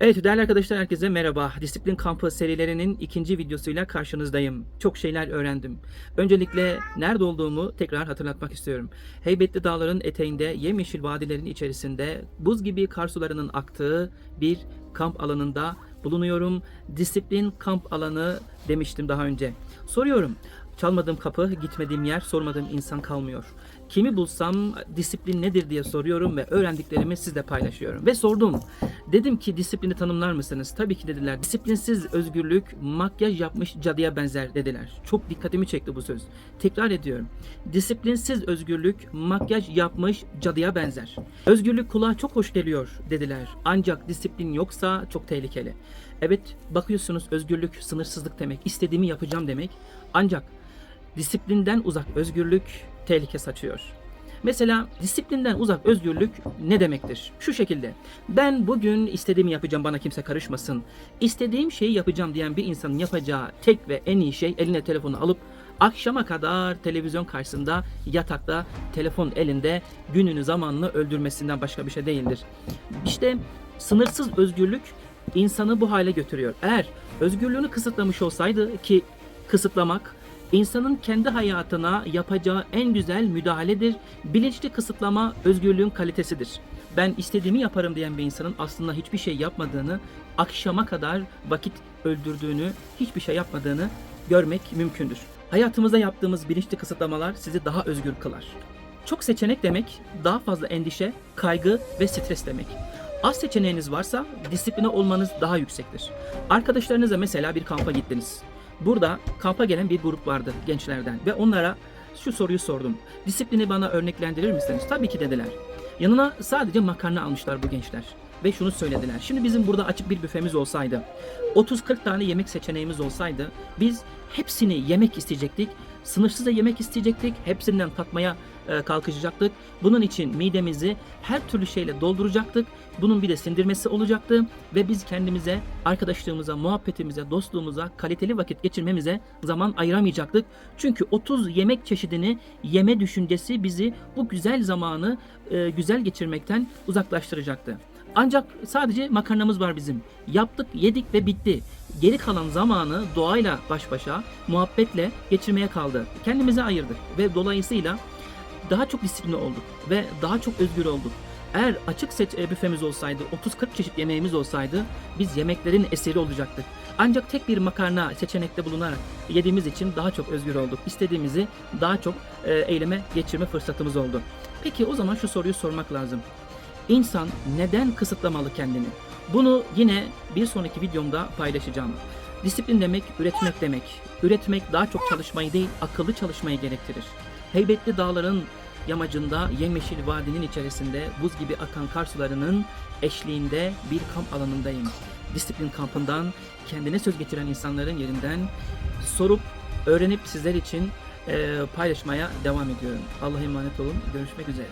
Evet değerli arkadaşlar herkese merhaba. Disiplin kampı serilerinin ikinci videosuyla karşınızdayım. Çok şeyler öğrendim. Öncelikle nerede olduğumu tekrar hatırlatmak istiyorum. Heybetli dağların eteğinde yemyeşil vadilerin içerisinde buz gibi kar sularının aktığı bir kamp alanında bulunuyorum. Disiplin kamp alanı demiştim daha önce. Soruyorum. Çalmadığım kapı, gitmediğim yer, sormadığım insan kalmıyor. Kimi bulsam disiplin nedir diye soruyorum ve öğrendiklerimi sizle paylaşıyorum. Ve sordum. Dedim ki disiplini tanımlar mısınız? Tabii ki dediler. Disiplinsiz özgürlük makyaj yapmış cadıya benzer dediler. Çok dikkatimi çekti bu söz. Tekrar ediyorum. Disiplinsiz özgürlük makyaj yapmış cadıya benzer. Özgürlük kulağa çok hoş geliyor dediler. Ancak disiplin yoksa çok tehlikeli. Evet bakıyorsunuz özgürlük sınırsızlık demek. İstediğimi yapacağım demek. Ancak disiplinden uzak özgürlük tehlike saçıyor. Mesela disiplinden uzak özgürlük ne demektir? Şu şekilde. Ben bugün istediğimi yapacağım bana kimse karışmasın. İstediğim şeyi yapacağım diyen bir insanın yapacağı tek ve en iyi şey eline telefonu alıp akşama kadar televizyon karşısında yatakta telefon elinde gününü zamanını öldürmesinden başka bir şey değildir. İşte sınırsız özgürlük insanı bu hale götürüyor. Eğer özgürlüğünü kısıtlamış olsaydı ki kısıtlamak insanın kendi hayatına yapacağı en güzel müdahaledir. Bilinçli kısıtlama özgürlüğün kalitesidir. Ben istediğimi yaparım diyen bir insanın aslında hiçbir şey yapmadığını, akşama kadar vakit öldürdüğünü, hiçbir şey yapmadığını görmek mümkündür. Hayatımızda yaptığımız bilinçli kısıtlamalar sizi daha özgür kılar. Çok seçenek demek daha fazla endişe, kaygı ve stres demek. Az seçeneğiniz varsa disipline olmanız daha yüksektir. Arkadaşlarınızla mesela bir kampa gittiniz. Burada kampa gelen bir grup vardı gençlerden ve onlara şu soruyu sordum. Disiplini bana örneklendirir misiniz? Tabii ki dediler. Yanına sadece makarna almışlar bu gençler. Ve şunu söylediler. Şimdi bizim burada açık bir büfemiz olsaydı, 30-40 tane yemek seçeneğimiz olsaydı biz hepsini yemek isteyecektik. Sınırsız da yemek isteyecektik. Hepsinden tatmaya kalkışacaktık. Bunun için midemizi her türlü şeyle dolduracaktık. Bunun bir de sindirmesi olacaktı ve biz kendimize, arkadaşlığımıza, muhabbetimize, dostluğumuza, kaliteli vakit geçirmemize zaman ayıramayacaktık. Çünkü 30 yemek çeşidini yeme düşüncesi bizi bu güzel zamanı e, güzel geçirmekten uzaklaştıracaktı. Ancak sadece makarnamız var bizim. Yaptık, yedik ve bitti. Geri kalan zamanı doğayla baş başa, muhabbetle geçirmeye kaldı. Kendimize ayırdık ve dolayısıyla daha çok disiplinli olduk ve daha çok özgür olduk. Eğer açık seç e, büfemiz olsaydı, 30-40 çeşit yemeğimiz olsaydı biz yemeklerin eseri olacaktık. Ancak tek bir makarna seçenekte bulunarak yediğimiz için daha çok özgür olduk. İstediğimizi daha çok e, eyleme geçirme fırsatımız oldu. Peki o zaman şu soruyu sormak lazım. İnsan neden kısıtlamalı kendini? Bunu yine bir sonraki videomda paylaşacağım. Disiplin demek üretmek demek. Üretmek daha çok çalışmayı değil, akıllı çalışmayı gerektirir. Heybetli dağların yamacında yemyeşil vadinin içerisinde buz gibi akan kar sularının eşliğinde bir kamp alanındayım. Disiplin kampından kendine söz getiren insanların yerinden sorup öğrenip sizler için eee, paylaşmaya devam ediyorum. Allah'a emanet olun. Görüşmek üzere.